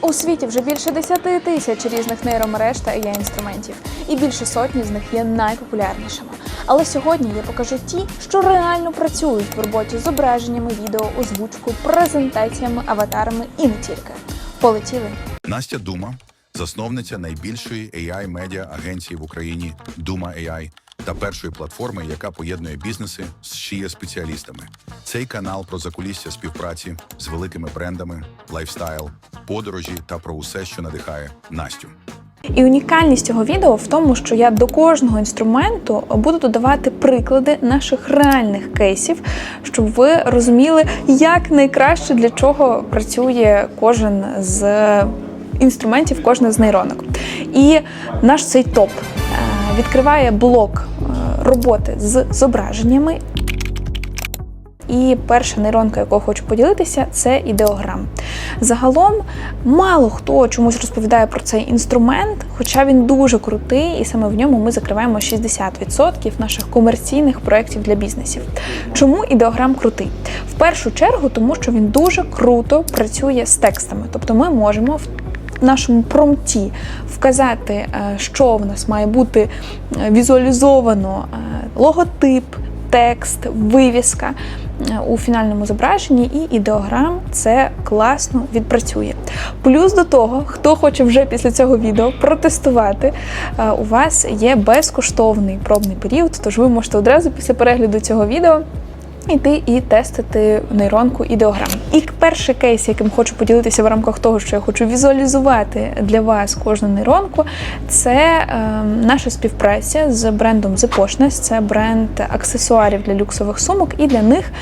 У світі вже більше 10 тисяч різних нейромереж та ai інструментів, і більше сотні з них є найпопулярнішими. Але сьогодні я покажу ті, що реально працюють в роботі з зображеннями, відео, озвучкою, презентаціями, аватарами і не тільки. Полетіли. Настя Дума, засновниця найбільшої ai медіа агенції в Україні Дума AI та першої платформи, яка поєднує бізнеси з шия спеціалістами. Цей канал про закулісся співпраці з великими брендами, лайфстайл, подорожі та про усе, що надихає Настю. І унікальність цього відео в тому, що я до кожного інструменту буду додавати приклади наших реальних кейсів, щоб ви розуміли, як найкраще для чого працює кожен з інструментів, кожна з нейронок. І наш цей топ е, відкриває блок роботи з зображеннями. І перша нейронка, якою хочу поділитися, це ідеограм. Загалом мало хто чомусь розповідає про цей інструмент, хоча він дуже крутий, і саме в ньому ми закриваємо 60% наших комерційних проєктів для бізнесів. Чому ідеограм крутий? В першу чергу, тому що він дуже круто працює з текстами, тобто ми можемо нашому промпті вказати, е, що в нас має бути е, візуалізовано е, логотип, текст, вивіска у фінальному зображенні, і ідеограм це класно відпрацює. Плюс до того, хто хоче вже після цього відео протестувати, у вас є безкоштовний пробний період, тож ви можете одразу після перегляду цього відео. Йти і тестити нейронку ідеограм. І перший кейс, яким хочу поділитися в рамках того, що я хочу візуалізувати для вас кожну нейронку, це е, наша співпраця з брендом The Poshness. Це бренд аксесуарів для люксових сумок, і для них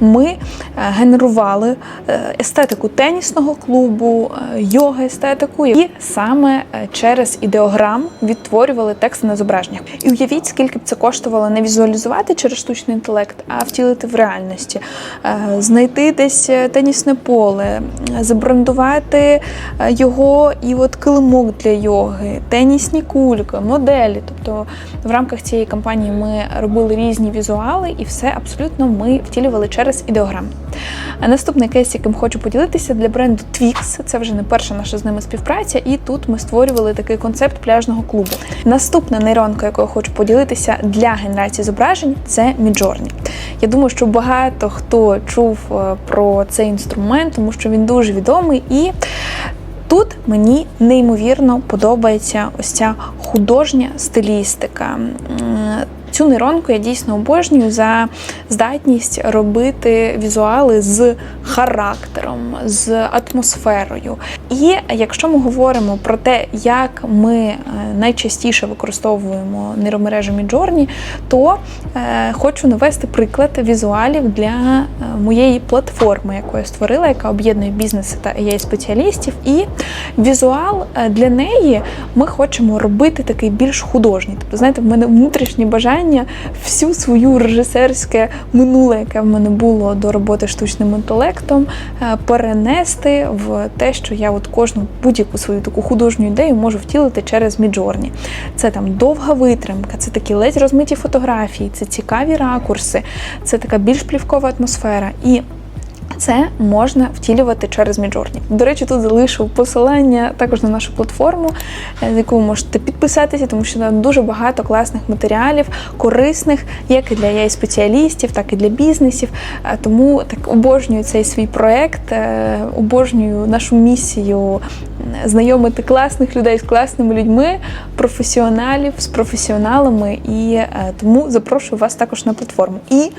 ми е, генерували е, естетику тенісного клубу, е, йога-естетику, і саме через ідеограм відтворювали тексти на зображеннях. І уявіть, скільки б це коштувало не візуалізувати через штучний інтелект, а втілити в реальності, Е, знайти десь е, тенісне поле, е, забрендувати його і от килимок для йоги, тенісні кульки, моделі. Тобто в рамках цієї кампанії ми робили різні візуали, і все абсолютно ми втілювали через ідеограм. А Наступний кейс, яким хочу поділитися для бренду Twix. Це вже не перша наша з ними співпраця, і тут ми створювали такий концепт пляжного клубу. Наступна нейронка, якою хочу поділитися для генерації зображень, це Midjourney. Я думаю, що багато хто чув е, про цей інструмент, тому що він дуже відомий і. Тут мені неймовірно подобається ось ця художня стилістика. Цю нейронку я дійсно обожнюю за здатність робити візуали з характером, з атмосферою. І якщо ми говоримо про те, як ми е, найчастіше використовуємо нейромережу Midjourney, то е, хочу навести приклад візуалів для е, моєї платформи, яку я створила, яка об'єднує бізнеси та ai спеціалістів. І візуал е, для неї ми хочемо робити такий більш художній. Тобто, знаєте, в мене внутрішнє бажання всю свою режисерське минуле, яке в мене було до роботи штучним інтелектом, е, перенести в те, що я от кожну будь-яку свою таку художню ідею можу втілити через Міджорні. Це там довга витримка, це такі ледь розмиті фотографії, це цікаві ракурси, це така більш плівкова атмосфера. І це можна втілювати через Midjourney. До речі, тут залишу посилання також на нашу платформу, е, з яку ви можете підписатися, тому що там дуже багато класних матеріалів, корисних, як і для ai спеціалістів, так і для бізнесів. Е, Тому так обожнюю цей свій проект, е, обожнюю нашу місію знайомити класних людей з класними людьми, професіоналів з професіоналами. І тому запрошую вас також на платформу. І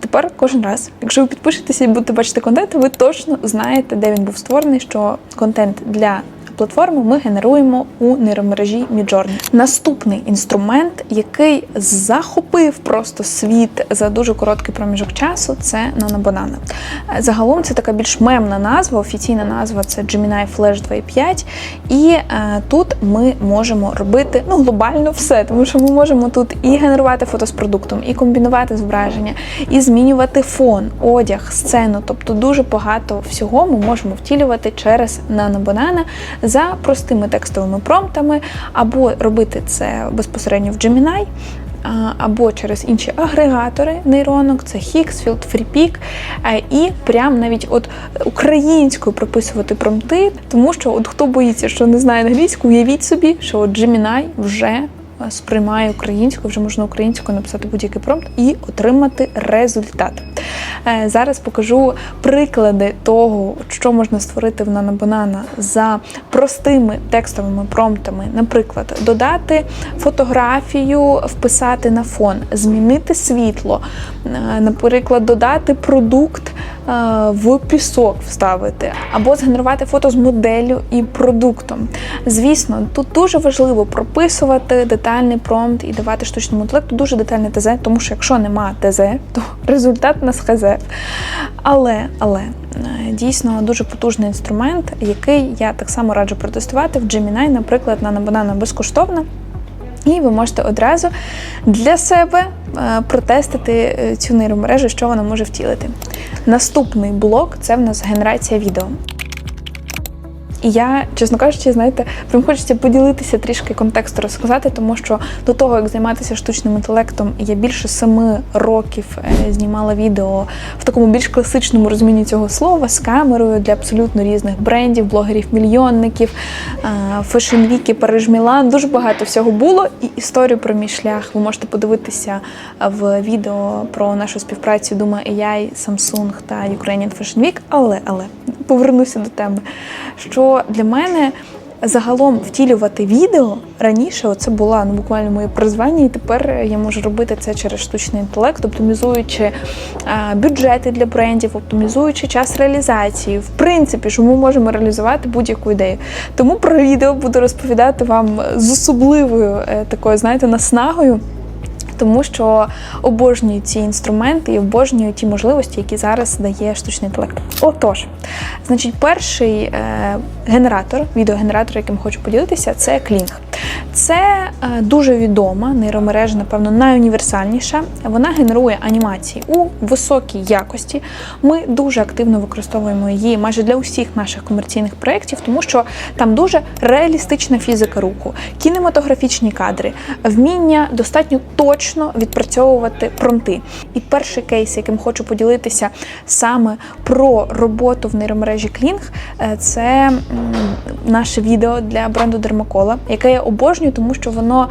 Тепер кожен раз, якщо ви підпишетеся і будете бачити контент, ви точно знаєте, де він був створений, що контент для платформи ми генеруємо у нейромережі Midjourney. Наступний інструмент, який захопив просто світ за дуже короткий проміжок часу, це. Е, Загалом це така більш мемна назва, офіційна назва це Gemini Flash 2.5. І е, тут ми можемо робити ну, глобально все, тому що ми можемо тут і генерувати фото з продуктом, і комбінувати зображення, і змінювати фон, одяг, сцену. Тобто дуже багато всього ми можемо втілювати через Nanobanana за простими текстовими промптами, або робити це безпосередньо в Gemini, або через інші агрегатори нейронок, це Higgsfield, FreePeak, е, і прям навіть от українською прописувати промпти, тому що от хто боїться, що не знає англійську, уявіть собі, що от Gemini вже е, сприймає українською, вже можна українською написати будь-який промпт і отримати результат. Е, Зараз покажу приклади того, що можна створити в нанобанана за простими текстовими промптами. Наприклад, додати фотографію, вписати на фон, змінити світло, е, наприклад, додати продукт в пісок вставити, або згенерувати фото з моделлю і продуктом. Звісно, тут дуже важливо прописувати детальний промпт і давати штучному інтелекту дуже детальне ТЗ, тому що якщо нема ТЗ, то результат нас ХЗ. Але, але е, дійсно дуже потужний інструмент, який я так само раджу протестувати в Gemini, наприклад, на Banana безкоштовно. І ви можете одразу для себе е, протестити е, цю нейромережу, що вона може втілити. Наступний блок це в нас генерація відео. І я, чесно кажучи, знаєте, прям хочеться поділитися трішки контексту розказати, тому що до того, як займатися штучним інтелектом, я більше семи років е, знімала відео в такому більш класичному розумінні цього слова з камерою для абсолютно різних брендів, блогерів-мільйонників, фешн-віки, Париж Мілан. Дуже багато всього було. І історію про мій шлях ви можете подивитися в відео про нашу співпрацю Дума AI, Samsung та Ukrainian Fashion Week. Але але повернуся до теми, що для мене. Загалом втілювати відео раніше це була ну, буквально моє призвання, і тепер я можу робити це через штучний інтелект, оптимізуючи а, бюджети для брендів, оптимізуючи час реалізації. В принципі, що ми можемо реалізувати будь-яку ідею. Тому про відео буду розповідати вам з особливою е, такою, знаєте, наснагою. Тому що обожнюю ці інструменти і обожнюю ті можливості, які зараз дає штучний інтелект. Отож, значить, перший е, генератор, відеогенератор, яким хочу поділитися, це Kling. Це е, дуже відома нейромережа, напевно, найуніверсальніша. Вона генерує анімації у високій якості. Ми дуже активно використовуємо її майже для усіх наших комерційних проєктів, тому що там дуже реалістична фізика руху, кінематографічні кадри, вміння достатньо точно відпрацьовувати фронти. І перший кейс, яким хочу поділитися саме про роботу в нейромережі Kling, е, це наше відео для бренду Дермакола, яке я обожнюю, тому що воно,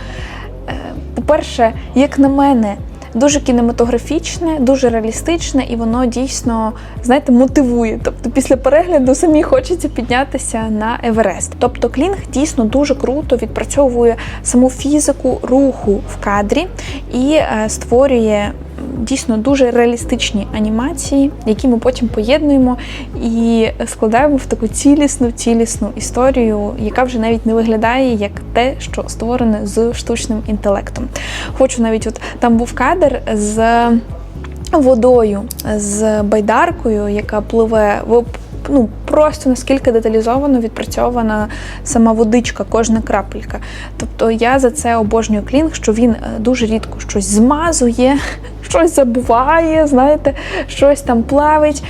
е, по-перше, як на мене, дуже кінематографічне, дуже реалістичне, і воно дійсно, знаєте, мотивує. Тобто, після перегляду самі хочеться піднятися на Еверест. Тобто, Клінг дійсно дуже круто відпрацьовує саму фізику руху в кадрі і е, створює. Дійсно дуже реалістичні анімації, які ми потім поєднуємо і складаємо в таку цілісну, цілісну історію, яка вже навіть не виглядає як те, що створене з штучним інтелектом. Хочу навіть, от там був кадр з водою, з байдаркою, яка пливе в ну просто наскільки деталізовано відпрацьована сама водичка, кожна крапелька. Тобто я за це обожнюю клінг, що він е, дуже рідко щось змазує, щось забуває, знаєте, щось там плавить.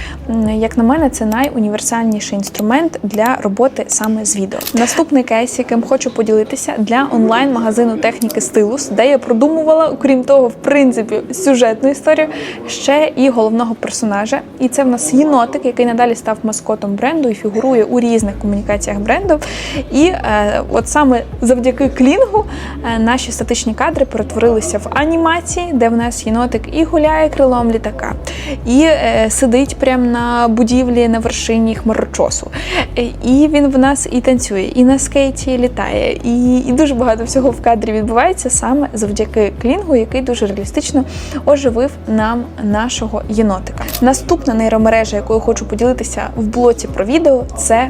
Як на мене, це найуніверсальніший інструмент для роботи саме з відео. Наступний кейс, яким хочу поділитися для онлайн-магазину техніки Стилус, де я продумувала, окрім того, в принципі, сюжетну історію, ще і головного персонажа. І це в нас єнотик, який надалі став маскотом бренду і фігурує у різних комунікаціях бренду. І е, от саме завдяки клінгу е, наші статичні кадри перетворилися в анімації, де в нас єнотик і гуляє крилом літака, і е, сидить прямо на будівлі на вершині хмарочосу. Е, І він в нас і танцює, і на скейті літає, і, і дуже багато всього в кадрі відбувається саме завдяки клінгу, який дуже реалістично оживив нам нашого єнотика. Наступна нейромережа, якою хочу поділитися в блоці про відео, це.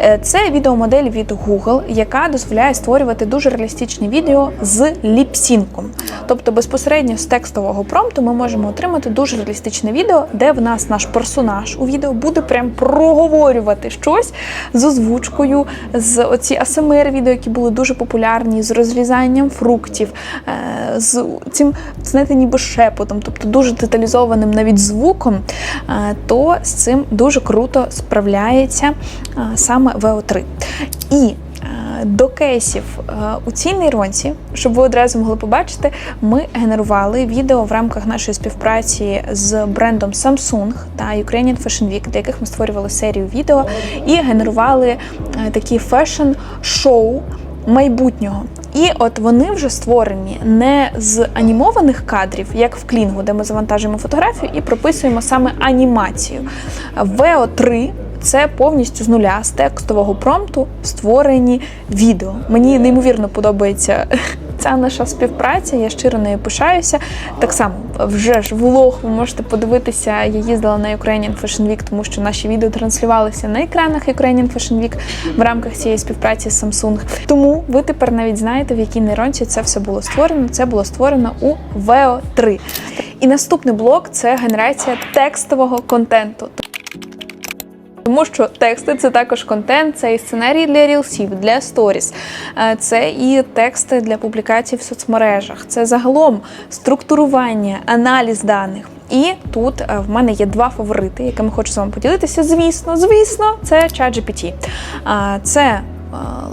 Е, Це відеомодель від Google, яка дозволяє створювати дуже реалістичні відео з ліпсінком. Тобто безпосередньо з текстового промпту ми можемо отримати дуже реалістичне відео, де в нас наш персонаж у відео буде прям проговорювати щось з озвучкою, з оці АСМР відео, які були дуже популярні, з розрізанням фруктів, е, з цим, знаєте, ніби шепотом, тобто дуже деталізованим навіть звуком, е, то з цим дуже круто справляється е, саме VO3. І е, До кейсів у цій нейронці, щоб ви одразу могли побачити, ми генерували відео в рамках нашої співпраці з брендом Samsung та Ukrainian Fashion Week, для яких ми створювали серію відео і генерували такі фешн-шоу майбутнього. І от вони вже створені не з анімованих кадрів, як в клінгу, де ми завантажуємо фотографію і прописуємо саме анімацію. VO 3 це повністю з нуля з текстового промпту створені відео. Мені неймовірно подобається ця наша співпраця. Я щиро нею пишаюся. Так само вже ж влог ви можете подивитися. Я їздила на Ukrainian Fashion Week, тому що наші відео транслювалися на екранах Ukrainian Fashion Week в рамках цієї співпраці з Samsung. Тому ви тепер навіть знаєте, в якій нейронці це все було створено. Це було створено у VEO 3. І наступний блок це генерація текстового контенту. Тому що тексти це також контент, це і сценарії для рілсів, для сторіс, е, це і тексти для публікацій в соцмережах, це загалом структурування, аналіз даних. І тут е, в мене є два фаворити, якими хочу з вами поділитися. Звісно, звісно, це ChatGPT. Це е,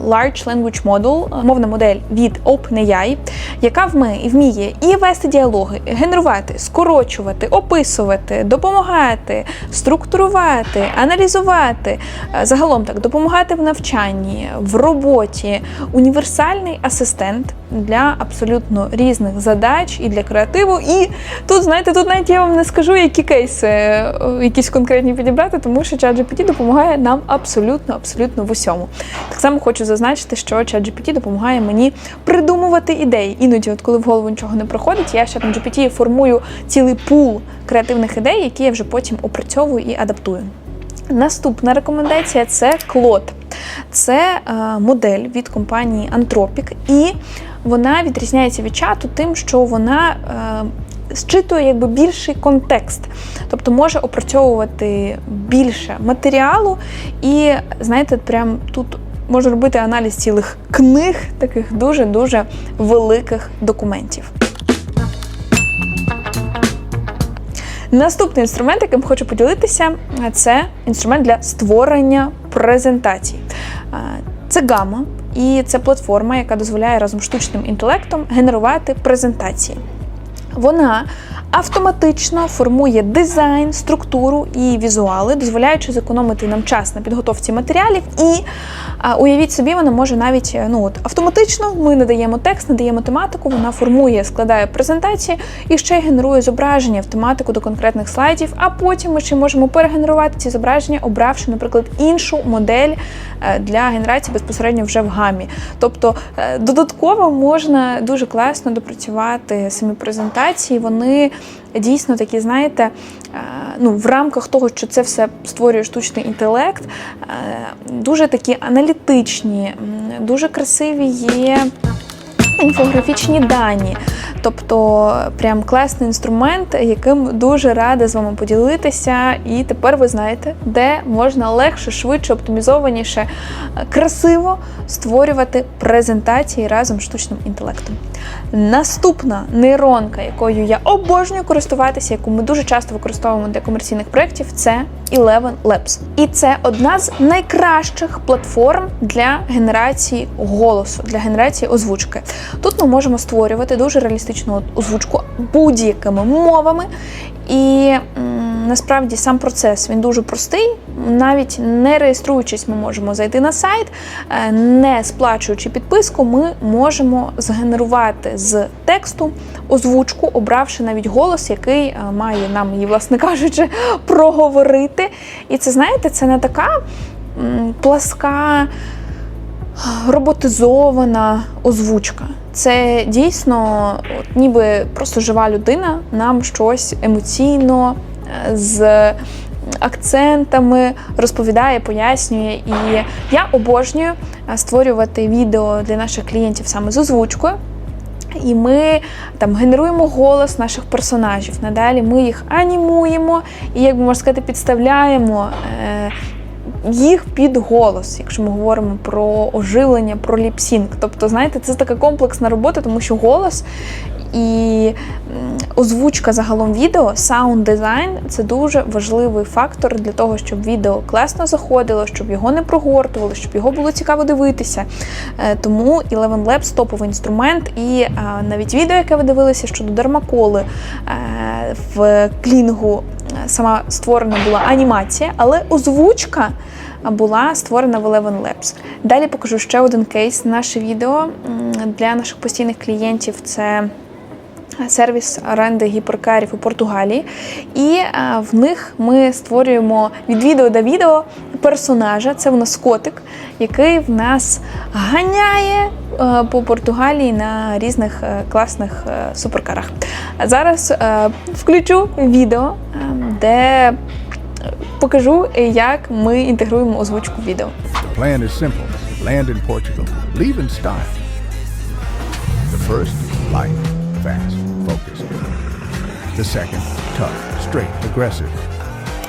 Large Language Model, е, мовна модель від OpenAI, яка вміє, і вести діалоги, генерувати, скорочувати, описувати, допомагати, структурувати, аналізувати, е, загалом так допомагати в навчанні, в роботі. Універсальний асистент для абсолютно різних задач і для креативу. І тут, знаєте, тут навіть я вам не скажу, які кейси е, якісь конкретні підібрати, тому що ChatGPT допомагає нам абсолютно, абсолютно в усьому. Так само хочу зазначити, що ChatGPT допомагає мені придумувати ідеї. Іноді, от коли в голову нічого не проходить, я з ChatGPT формую цілий пул креативних ідей, які я вже потім опрацьовую і адаптую. Наступна рекомендація це Клод. Це е, модель від компанії Anthropic, і вона відрізняється від чату тим, що вона е, зчитує якби більший контекст, тобто може опрацьовувати більше матеріалу, і знаєте, прям тут може робити аналіз цілих книг, таких дуже дуже великих документів. Наступний інструмент, яким хочу поділитися, це інструмент для створення презентацій. Це гама, і це платформа, яка дозволяє разом з штучним інтелектом генерувати презентації. Вона автоматично формує дизайн, структуру і візуали, дозволяючи зекономити нам час на підготовці матеріалів. І а, уявіть собі, вона може навіть е, ну от автоматично ми надаємо текст, надаємо тематику, вона формує, складає презентації і ще генерує зображення в тематику до конкретних слайдів. А потім ми ще можемо перегенерувати ці зображення, обравши, наприклад, іншу модель е, для генерації безпосередньо вже в гамі. Тобто е, додатково можна дуже класно допрацювати самі презентації. Вони дійсно такі, знаєте, е, ну, в рамках того, що це все створює штучний інтелект, е, дуже такі аналітичні, дуже красиві є інфографічні дані. Тобто, прям класний інструмент, яким дуже рада з вами поділитися. І тепер ви знаєте, де можна легше, швидше, оптимізованіше, е, красиво створювати презентації разом з штучним інтелектом. Наступна нейронка, якою я обожнюю користуватися, яку ми дуже часто використовуємо для комерційних проєктів, це Eleven Labs. І це одна з найкращих платформ для генерації голосу, для генерації озвучки. Тут ми можемо створювати дуже реалістичну озвучку будь-якими мовами. І насправді сам процес він дуже простий. Навіть не реєструючись, ми можемо зайти на сайт, е, не сплачуючи підписку, ми можемо згенерувати з тексту озвучку, обравши навіть голос, який е, має нам її, власне кажучи, проговорити. І це знаєте, це не така пласка роботизована озвучка. Це дійсно, от, ніби просто жива людина нам щось емоційно е, з акцентами розповідає, пояснює. І я обожнюю е, створювати відео для наших клієнтів саме з озвучкою. І ми там генеруємо голос наших персонажів. Надалі ми їх анімуємо і, як би можна сказати, підставляємо е, їх під голос, якщо ми говоримо про оживлення, про ліпсінг. Тобто, знаєте, це така комплексна робота, тому що голос І озвучка загалом відео, саунд дизайн це дуже важливий фактор для того, щоб відео класно заходило, щоб його не прогортували, щоб його було цікаво дивитися. Е, Тому Eleven Labs топовий інструмент, і е, навіть відео, яке ви дивилися щодо дермаколи е, в клінгу, сама створена була анімація, але озвучка була створена в Eleven Labs. Далі покажу ще один кейс. Наше відео для наших постійних клієнтів це сервіс оренди гіперкарів у Португалії. І е, в них ми створюємо від відео до відео персонажа. Це в нас котик, який в нас ганяє е, по Португалії на різних е, класних суперкарах. Зараз включу відео, де покажу, як ми інтегруємо озвучку відео. Plan is simple land in Portugal, leave in style. The first, light, fast. The second, tough, straight, aggressive.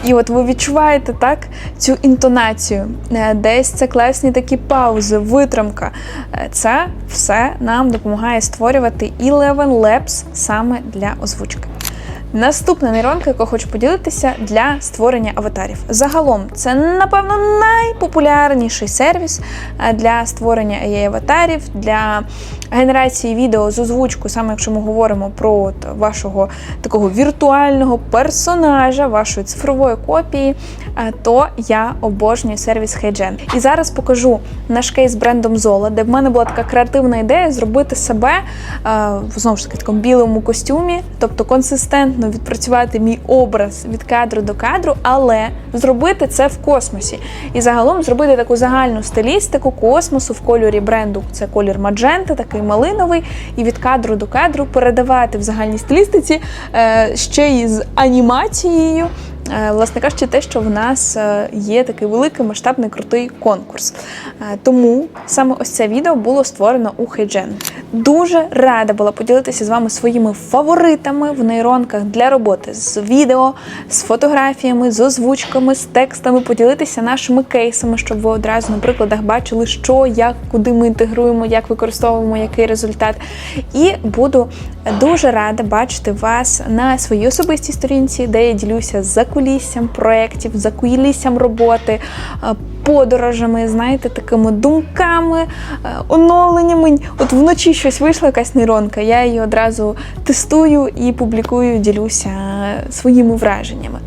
І от ви відчуваєте так цю інтонацію, Е, десь це класні такі паузи, витримка. Е, Це все нам допомагає створювати Eleven Labs саме для озвучки. Наступна нейронка, яку хочу поділитися для створення аватарів. Загалом, це, напевно, найпопулярніший сервіс е, для створення AI-аватарів, для генерації відео з озвучкою, саме якщо ми говоримо про вашого такого віртуального персонажа, вашої цифрової копії, е, то я обожнюю сервіс HeyGen. І зараз покажу наш кейс з брендом Zola, де в мене була така креативна ідея зробити себе е, знову ж таки в такому білому костюмі, тобто консистентно відпрацювати мій образ від кадру до кадру, але зробити це в космосі. І загалом зробити таку загальну стилістику космосу в кольорі бренду. Це колір маджента, такий малиновий, і від кадру до кадру передавати в загальній стилістиці е, ще й з анімацією. Е, Власне кажучи, те, що в нас е, є такий великий масштабний крутий конкурс. Е, Тому саме ось це відео було створено у HeyGen. Дуже рада була поділитися з вами своїми фаворитами в нейронках для роботи з відео, з фотографіями, з озвучками, з текстами, поділитися нашими кейсами, щоб ви одразу на прикладах бачили, що, як, куди ми інтегруємо, як використовуємо, який результат. І буду дуже рада бачити вас на своїй особистій сторінці, де я ділюся закуліссям проєктів, закуліссям роботи, е, подорожами, знаєте, такими думками, е, оновленнями. От вночі щось вийшла, якась нейронка, я її одразу тестую і публікую, ділюся своїми враженнями.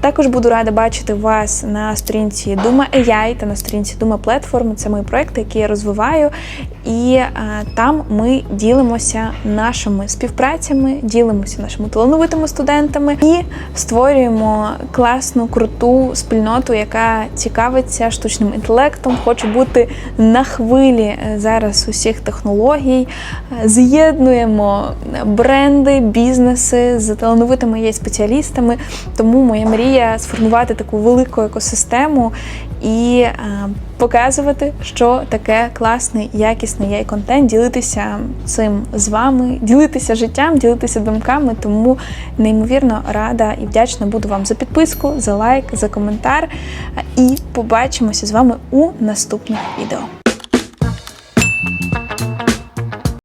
Також буду рада бачити вас на сторінці Дума AI та на сторінці Дума Platform. Це мої проекти, які я розвиваю. І е, там ми ділимося нашими співпрацями, ділимося нашими талановитими студентами і створюємо класну, круту спільноту, яка цікавиться штучним інтелектом, хоче бути на хвилі е, зараз усіх технологій. З'єднуємо бренди, бізнеси з талановитими є спеціалістами. Тому моя мрія сформувати таку велику екосистему і е, показувати, що таке класний, якісний є контент, ділитися цим з вами, ділитися життям, ділитися думками. Тому неймовірно рада і вдячна буду вам за підписку, за лайк, за коментар. І побачимося з вами у наступних відео.